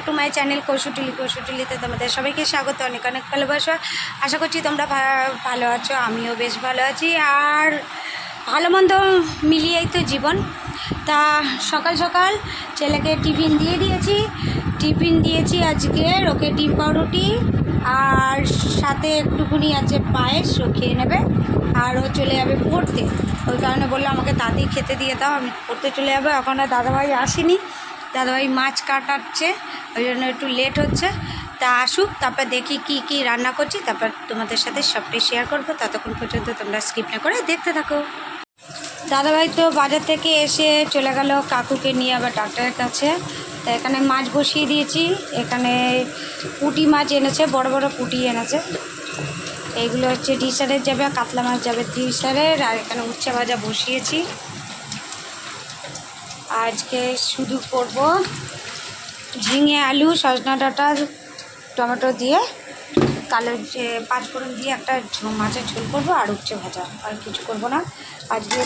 Back to my channel কৌশুটুলি কৌশুটুলিতে তোমাদের সবাইকে স্বাগত, অনেক অনেক ভালোবাসা। আশা করছি তোমরা ভালো আছো, আমিও বেশ ভালো আছি। আর ভালো মন্দ মিলিয়েই তো জীবন। তা সকাল সকাল ছেলেকে টিফিন দিয়ে দিয়েছি। টিফিন দিয়েছি আজকে ওকে ডিম পাউরুটি আর সাথে একটুকুনি আছে পায়েস, ও খেয়ে নেবে। আর ও চলে যাবে পড়তে। ওই কারণে বলল আমাকে তাড়াতাড়ি খেতে দিয়ে দাও, আমি পড়তে চলে যাব। এখন আর দাদাভাই আসেনি। দাদাভাই মাছ কাটাচ্ছে, ওই জন্য একটু লেট হচ্ছে। তা আসুক, তারপর দেখি কি কি রান্না করছি, তারপর তোমাদের সাথে সবটাই শেয়ার করব। ততক্ষণ পর্যন্ত তোমরা স্কিপ না করে দেখতে থাকো। দাদাভাই তো বাজার থেকে এসে চলে গেল, কাকুকে নিয়ে আবার ডাক্তারের কাছে। তা এখানে মাছ বসিয়ে দিয়েছি, এখানে পুঁটি মাছ এনেছে, বড় বড় পুঁটি এনেছে। এইগুলো হচ্ছে ডিসারের যাবে, কাতলা মাছ যাবে ডিসারের আর এখানে উচ্ছে ভাজা বসিয়েছি। আজকে শুধু করব ঝিঙে আলু, সজনা ডাঁটা, টমেটো দিয়ে, কালো যে পাঁচফোড়ন দিয়ে একটা মাছের ঝোল করব, আর উচ্ছে ভাজা, আর কিছু করব না। আজকে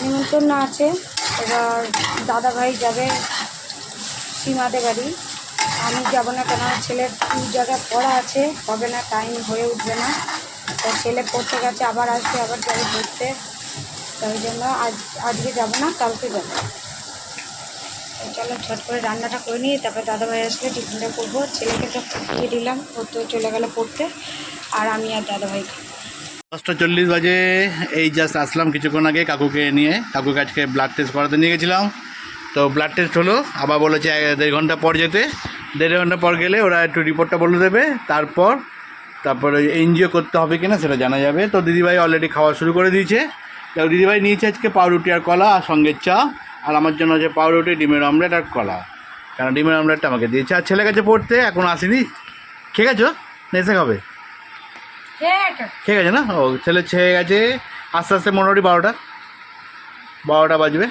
নিমন্ত্রণ আছে, এবার দাদা ভাই যাবে সীমাদের বাড়ি। আমি যাব না কেন, ছেলের দু জায়গায় পড়া আছে, হবে না টাইম হয়ে উঠবে না। তো ছেলে পড়তে গেছে, আবার আসবে, আবার যাবে পড়তে তাই জন্য আজ, আজকে যাব না, কালকে যাব। চলো ঝট করে রান্নাটা করে নিয়ে তারপর দাদাভাই আসলে টিফিনটা করব। ছেলেকে তো দিয়ে দিলাম, ও তো চলে গেল পড়তে, আর আমি আর দাদাভাই দশটা চল্লিশ বাজে, এই জাস্ট আসলাম কিছুক্ষণ আগে কাকুকে নিয়ে। কাকুকে আজকে ব্লাড টেস্ট করাতে নিয়ে গেছিলাম। তো ব্লাড টেস্ট হলো আবার বলেছে দেড় ঘণ্টা পর যেতে। দেড় ঘণ্টা পর গেলে ওরা একটু রিপোর্টটা বলে দেবে। তারপর, তারপরে এনজিও করতে হবে কিনা সেটা জানা যাবে। তো দিদিভাই অলরেডি খাওয়া শুরু করে দিয়েছে। তো দিদিভাই নিয়েছে আজকে পাউরুটি আর কলা আর সঙ্গে চা। আর আমার জন্য আছে পাউরুটি ডিমের অমলেট আর কলা। কারণ ডিমের অমলেটটা আমাকে দিয়েছে? আর ছেলে গেছে পড়তে এখন আসেনি। খেয়ে গেছো নেশে খাবে? ঠিক আছে না? ও ছেলে ছেয়ে গেছে। আস্তে আস্তে মোটামুটি বারোটা। বারোটা বাজবে।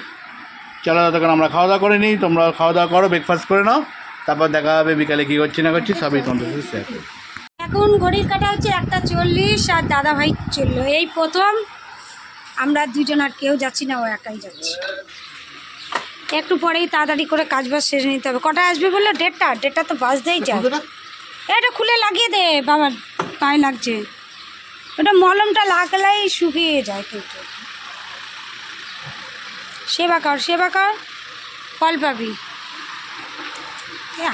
চলো তখন আমরা খাওয়া দাওয়া করে নিই। তোমরা খাওয়া দাওয়া করো ব্রেকফাস্ট করে নাও। তারপর দেখা হবে বিকালে কী করছি না করছি সবই তোমাদের সাথে শেয়ার করব এখন ঘড়ির কাটা হচ্ছে একটা চল্লিশ আর দাদা ভাই চলল। এই প্রথম। আমরা দুজন আর কেউ যাচ্ছি না ও একাই যাচ্ছে। একটু পরেই তাড়াতাড়ি করে কাজ বাজ সেরে নিতে হবে। কটায় আসবে বলল? ডেটটা ডেটটা তো বাজতেই যায়। এটা খুলে লাগিয়ে দে বাবার পায়ে লাগছে। ওটা মলমটা লাগলেই শুকিয়ে যায় কিন্তু। সেবা কর সেবা কর। ফল পাবি।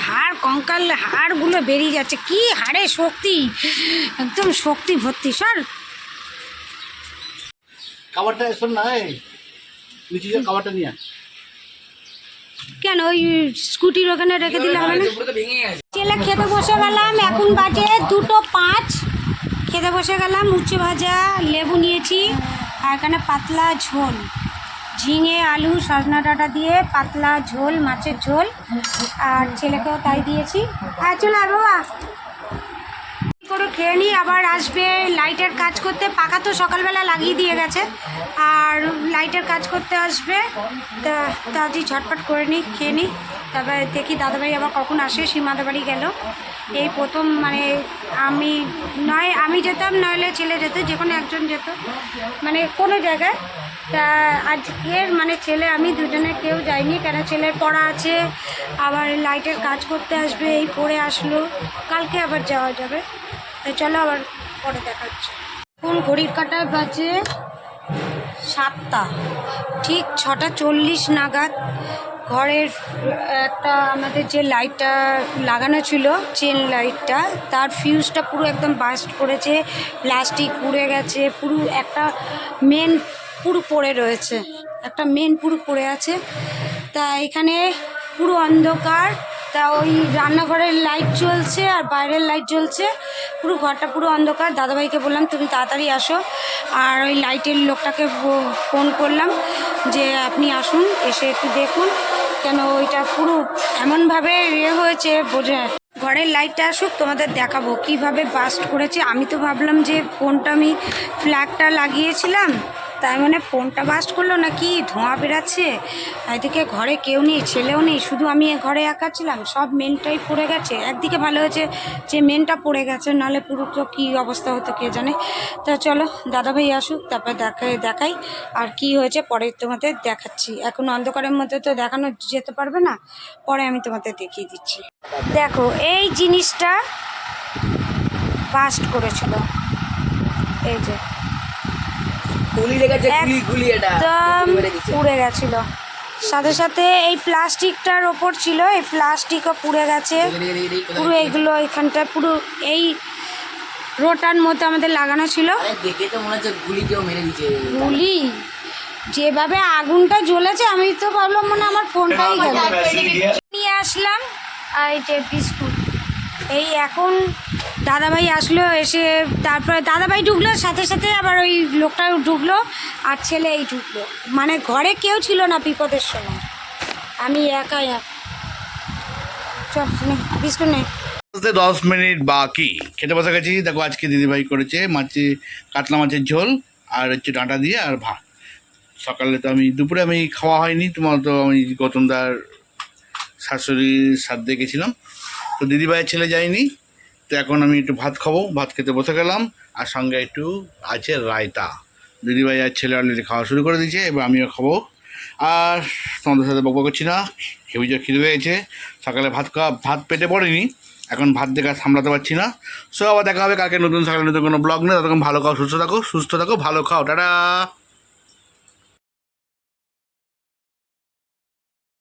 হাড় কঙ্কাল হাড়গুলো বেরিয়ে যাচ্ছে। কি হাড়ে শক্তি? একদম শক্তি ভর্তি। সর। খাবারটা শোন না এই খাবারটা নিয়ে। কেন? ওই স্কুটির ওখানে রেখে দিলে হবে না? ছেলে খেতে বসে গেলাম এখন বাজে দুটো পাঁচ। খেতে বসে গেলাম উচ্ছে ভাজা লেবু নিয়েছি আর এখানে পাতলা ঝোল। ঝিঙে আলু সজনা ডাঁটা দিয়ে পাতলা ঝোল মাছের ঝোল। আর ছেলেকেও তাই দিয়েছি। আর চলো আর বাবা। করে খেয়ে নিই আবার আসবে। লাইটের কাজ করতে পাকা তো সকালবেলা লাগিয়ে দিয়ে গেছে। আর লাইটের কাজ করতে আসবে। তা তাড়াতাড়ি ঝটপট করে নিই, খেয়ে নিই। তারপরে দেখি দাদাভাই আবার কখন আসে সীমাদা বাড়ি গেল। এই প্রথম মানে আমি নয়, আমি যেতাম, নইলে ছেলে যেত, যে কোনো একজন যেত। মানে কোনো জায়গায়। তা আজকের মানে ছেলে, আমি দুজনে কেউ যাইনি, কেন ছেলের পড়া আছে। আবার লাইটের কাজ করতে আসবে, এই পড়ে আসলো। কালকে আবার যাওয়া যাবে। চলো আবার পরে দেখাচ্ছি। এখন ঘড়ির কাটায় বাজে সাতটা। ঠিক ছটা চল্লিশ নাগাদ ঘরের, একটা আমাদের যে লাইটটা লাগানো ছিল, চেন লাইটটা, তার ফিউজটা পুরো একদম বাস্ট করেছে প্লাস্টিক পুড়ে গেছে, পুরো একটা মেন পুরো পড়ে রয়েছে, একটা মেন পুরো পড়ে আছে। তা এখানে পুরো অন্ধকার তা ওই রান্নাঘরের লাইট জ্বলছে আর বাইরের লাইট জ্বলছে। পুরো ঘরটা পুরো অন্ধকার। দাদাভাইকে বললাম, তুমি তাড়াতাড়ি আসো। আর ওই লাইটের লোকটাকে ফোন করলাম যে, আপনি আসুন, এসে একটু দেখুন। কেন ওইটা পুরো এমনভাবে ইয়ে হয়েছে, বোঝা ঘরের লাইটটা আসুক, তোমাদের দেখাবো। কীভাবে বাস্ট করেছে? আমি তো ভাবলাম যে ফোনটা আমি ফ্ল্যাগটা লাগিয়েছিলাম। তাই মানে ফোনটা বাস্ট করল নাকি? ধোঁয়া বেরাচ্ছে। এদিকে ঘরে কেউ নেই, ছেলেও নেই, শুধু আমি ঘরে একা ছিলাম। সব মেনটাই পড়ে গেছে। একদিকে ভালো হয়েছে যে মেনটা পড়ে গেছে, নাহলে পুরো তো কী অবস্থা হতো কে জানে। তা চলো, দাদাভাই আসুক, তারপর দেখাই দেখাই আর কি হয়েছে, পরে তোমাদের দেখাচ্ছি। এখন অন্ধকারের মধ্যে তো দেখানো যেতে পারবে না, পরে আমি তোমাদের দেখিয়ে দিচ্ছি। দেখো, এই জিনিসটা বাস্ট করেছিল। এই যে গুলি লেগেছে গুলি গুলি এটা একদম। পুড়ে গেছিল। সাথে সাথে এই প্লাস্টিকটার ওপর ছিল এই প্লাস্টিকও পুড়ে গেছে। পুরো এগুলো এখানটা পুরো এই রোটার মধ্যে আমাদের লাগানো ছিল। আরে দেখে তো মনে হচ্ছে গুলি? যেভাবে আগুনটা জ্বলেছে আমি তো ভাবলাম মনে হয় আমার ফোনটাই গেল। নিয়ে আসলাম আর এই যে বিস্কুট। এই এখন দাদাভাই আসলো এসে তারপরে দাদাভাই ঢুকলো সাথে সাথে আবার ওই লোকটাও ঢুকলো আর ছেলে এই ঢুকলো। মানে ঘরে কেউ ছিল না বিপদের সময়। আমি একাই এক। চল নে, বিস্কুট নে। দশ মিনিট বাকি। খেতে বসে গেছি। দেখো আজকে দিদিভাই করেছে মাছি কাতলা মাছের ঝোল আর হচ্ছে ডাঁটা দিয়ে আর ভাত। সকালে তো আমি দুপুরে আমি খাওয়া হয়নি। তোমার তো আমি গৌতমদার শাশুড়ির সাথে গেছিলাম। তো দিদিভাইয়ের ছেলে যায়নি, তো এখন আমি একটু ভাত খাব, ভাত খেতে বসে গেলাম, আর সঙ্গে একটু আছে রায়তা। দিদিভাই আর ছেলে অলরেডি খাওয়া শুরু করে দিয়েছে, এবার আমিও খাব। আর তোমাদের সাথে বকবক করছি না হেবি যে খিদে হয়েছে সকালে ভাত খাওয়া, ভাত পেটে পড়েনি, এখন ভাত দেখে সামলাতে পারছি না। সো আবার দেখা হবে, কালকে নতুন সকালে নতুন কোনো ব্লগ নেই ততক্ষণ ভালো খাও, সুস্থ থাকো সুস্থ থাকো, ভালো খাও, টাটা।